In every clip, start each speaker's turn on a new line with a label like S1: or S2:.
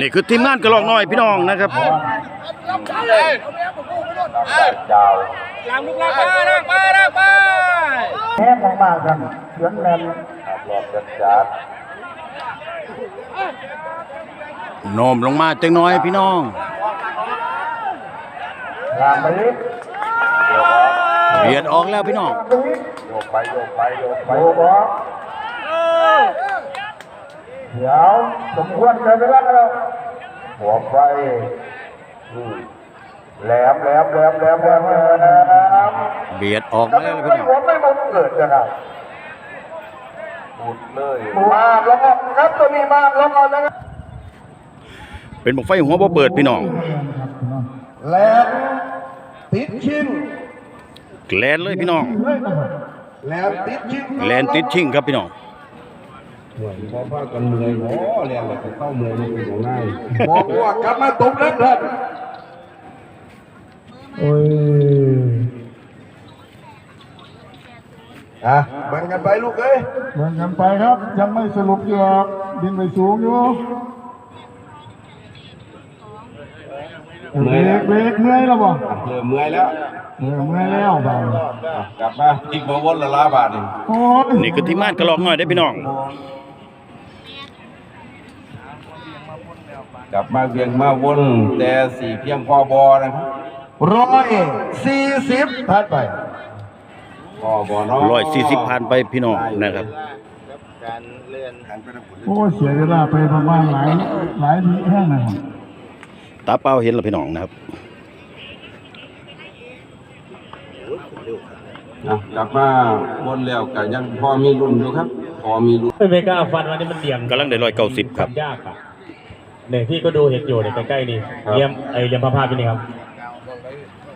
S1: นี่คือทีมงานกระลอกน้อยพี่น้องนะครับ
S2: เจ้า
S3: หลังลูกลากมาลากมาลากมา
S2: แห้งมากๆกันเสียงแมนรอบจัดจัด
S1: โน้มลงมาจังน้อยพี่น้อง
S2: งานไปนิด
S1: เบียดออกแล้วพี่น้อง
S2: โยกไปโยกไปโยกไปโยกบอกเดี๋ยวสมควรเลยไปแล้วเรา หัวไฟอืมแหลมแหลมแหลมแหลมแหลมแหลม
S1: เบียดออก
S2: ทำ
S1: แล้ว
S2: ไม
S1: พี่น้อง
S2: หัวไม่มันเกิดจังอะปุดเลยมาแล้วก็ครับตัวนี้มาแล้วก็นะครับ
S1: เป็นบอกไฟหัวบ่เปิดพี่น้อง
S2: แหลมติดชิ้น
S1: แลนเลยพี่น้อง
S2: แหลมติดชิ้น
S1: แลนติดชิงครับพี่น้อง
S4: พอพากันเมื่อยโอ้เรียนแบบเข้าเมื่อยมันเป็นของง่าย
S2: บอกว่ากลับมาตบแล้วเถิดโอ้ยอะแบ่งกันไปลูกเอ้ย
S5: แบ่งกันไปครับ ยังไม่สรุปอยู่หรอกบินไปสูงอยู่
S4: เมื่
S5: เบ
S4: อย
S5: ร
S4: แล้ว
S5: กเบรกเมื่อยแล้วบ่
S4: เริ่มเมื่อยแล้ว
S5: เออเมื่อยแล้วบ่าว
S4: กลับมาอีกบวนละล้าบาทนี่
S5: โอ้ย
S1: นี่คือทีมงานกระลอกน้อยได้อพี่น้อง
S4: กลับมาเวียงมาวนแต่สี่เพียงพอบอนะครับ
S2: ร้อยสี่สิบผ่านไป
S4: พอบอเนาะ
S1: ร้อยสี่สิบพันไปพี่น้องนะครับ
S5: โอ้ยเสียเวลาไปประมาณหลายหลายวิแห้งนะครับ
S1: ตาเป้าเห็นแล้วพี่น้องนะครับ
S4: อะกลับมาวนแล้วก็ยังพอมีรุ่นอยู่ครับ พอมีรุ่น
S3: ไม่กล้าฟันวันนี้มันเดี่ยม
S1: กำลังได้ร้อยเก้าสิบครับ
S3: ยากอะ เนี่ยพี่ก็ดูเห็นอยู่เนี่ยใกล้ๆนี่เลี่ยมไอเลี่ยมพระพาพนี่ครับ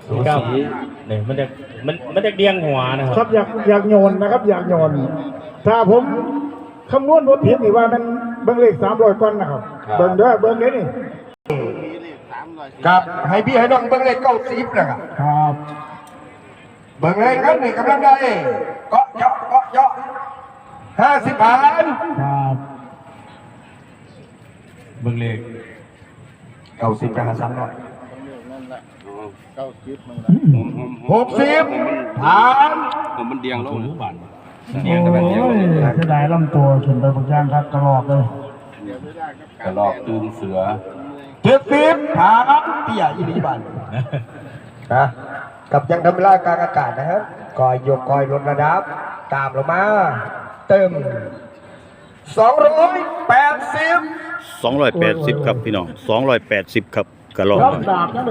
S4: สู
S3: เก้า
S4: สี
S3: เนี่ยมันจะมันมันจะเดียงหัวนะค
S5: ครั
S3: รั
S5: บบอยากอยากโยนนะครับ อยากโยน ถ้าผมคำนวณว่าผิดนี่ว่ามันเบิ่งเลขสามร้อยก้อนนะครับเบิ่งเด้อเบิ่งเด้อนี่
S2: กับ ให้พี่ให้น้องเบิ่งเลขเก้าสิบนะครับ
S5: ครับ
S2: เบิ่งเลยครับนี่กำลังได้เกาะเจาะเกาะเจาะห้าสิบผ่าน
S5: ครับ
S3: เบิ่งเลข
S2: เก้าสิบกับห้าสามร้อย
S4: ผมผม
S2: หกสิบผ่าน
S4: ผมมันเดียงลงหรือบาท
S5: โอ้ยเสียดายลำตัวขึ้นไปบางอย่างครับกระรอกเลย
S4: กระลอกตื่นเสือ
S2: เจ็ดสิบผ่านเตี้ยอีนีบันนะกับยังทำเวลากลางอากาศนะครับคอยยกคอยลดระดับ ตามลงมา เติม สองร้อยแปดสิบ
S1: 280 ครับพี่น้อง 280 ครับกระลอกน้อย
S5: ดาบนะ